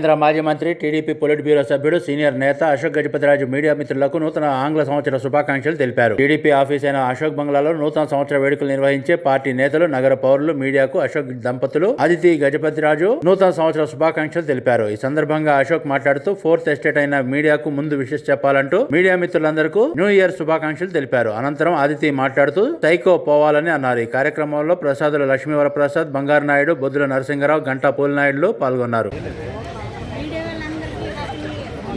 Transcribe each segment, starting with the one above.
కేంద్ర మాజీ మంత్రి టీడీపీ పొలిట్ బ్యూరో సభ్యుడు సీనియర్ నేత అశోక్ గజపతిరాజు మీడియా మిత్రులకు నూతన ఆంగ్ల సంవత్సర శుభాకాంక్షలు తెలిపారు. టీడీపీ ఆఫీస్ అయిన అశోక్ బంగ్లాలో నూతన సంవత్సర వేడుకలు నిర్వహించే పార్టీ నేతలు నగర పౌరులు మీడియాకు అశోక్ దంపతులు అదితి గజపతిరాజు నూతన సంవత్సర శుభాకాంక్షలు తెలిపారు. ఈ సందర్భంగా అశోక్ మాట్లాడుతూ ఫోర్త్ ఎస్టేట్ అయిన మీడియాకు ముందు విషెస్ చెప్పాలంటూ మీడియా మిత్రులందరికీ న్యూ ఇయర్ శుభాకాంక్షలు తెలిపారు. అనంతరం అదితి మాట్లాడుతూ సైకో పోవాలని అన్నారు. ఈ కార్యక్రమంలో ప్రసాదుల లక్ష్మీవర ప్రసాద్ బంగారు నాయుడు బొద్దుల నరసింహరావు గంటా పూలనాయుడులు పాల్గొన్నారు.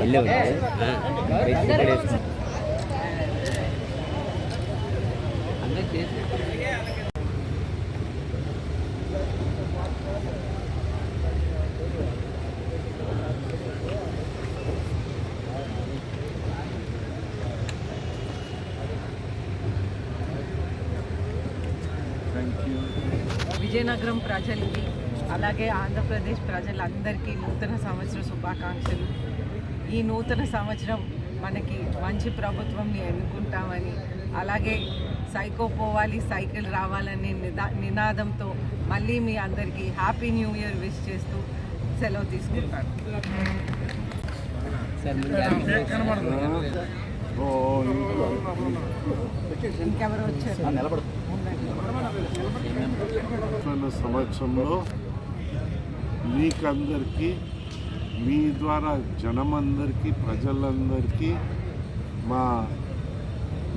Happy new year. విజయనగరం ప్రజలకి అలాగే ఆంధ్రప్రదేశ్ ప్రజలందరికీ నూతన సంవత్సర శుభాకాంక్షలు ఈ నూతన సంవత్సరం మనకి మంచి ప్రభుత్వంని ఎన్నుకుంటామని అలాగే సైకో పోవాలి సైకిల్ రావాలనే నిదా నినాదంతో మళ్ళీ మీ అందరికీ హ్యాపీ న్యూ ఇయర్ విష్ చేస్తూ సెలవు తీసుకుంటాను. ఇంకెవరు వచ్చారు? సంవత్సరంలో మీకందరికీ మీ ద్వారా జనమందరికీ ప్రజలందరికీ మా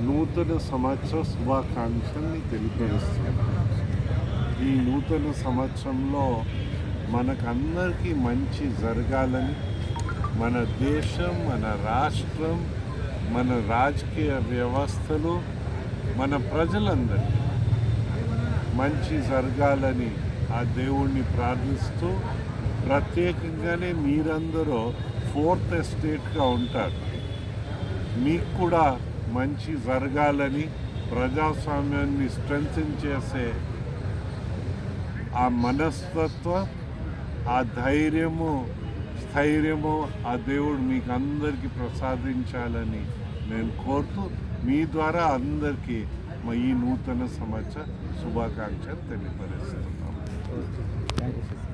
నూతన సంవత్సర శుభాకాంక్షల్ని తెలియపరుస్తున్నాను. ఈ నూతన సంవత్సరంలో మనకందరికీ మంచి జరగాలని మన దేశం మన రాష్ట్రం మన రాజకీయ వ్యవస్థలు మన ప్రజలందరికీ మంచి జరగాలని ఆ దేవుణ్ణి ప్రార్థిస్తూ ప్రత్యేకంగానే మీరందరూ ఫోర్త్ ఎస్టేట్గా ఉంటారు. మీకు కూడా మంచి జరగాలని ప్రజాస్వామ్యాన్ని స్ట్రెంగ్తన్ చేసే ఆ మనస్తత్వం ఆ ధైర్యము స్థైర్యము ఆ దేవుడు మీకు అందరికీ ప్రసాదించాలని నేను కోరుతూ మీ ద్వారా అందరికీ మా ఈ నూతన సంవత్సర శుభాకాంక్షలు యూ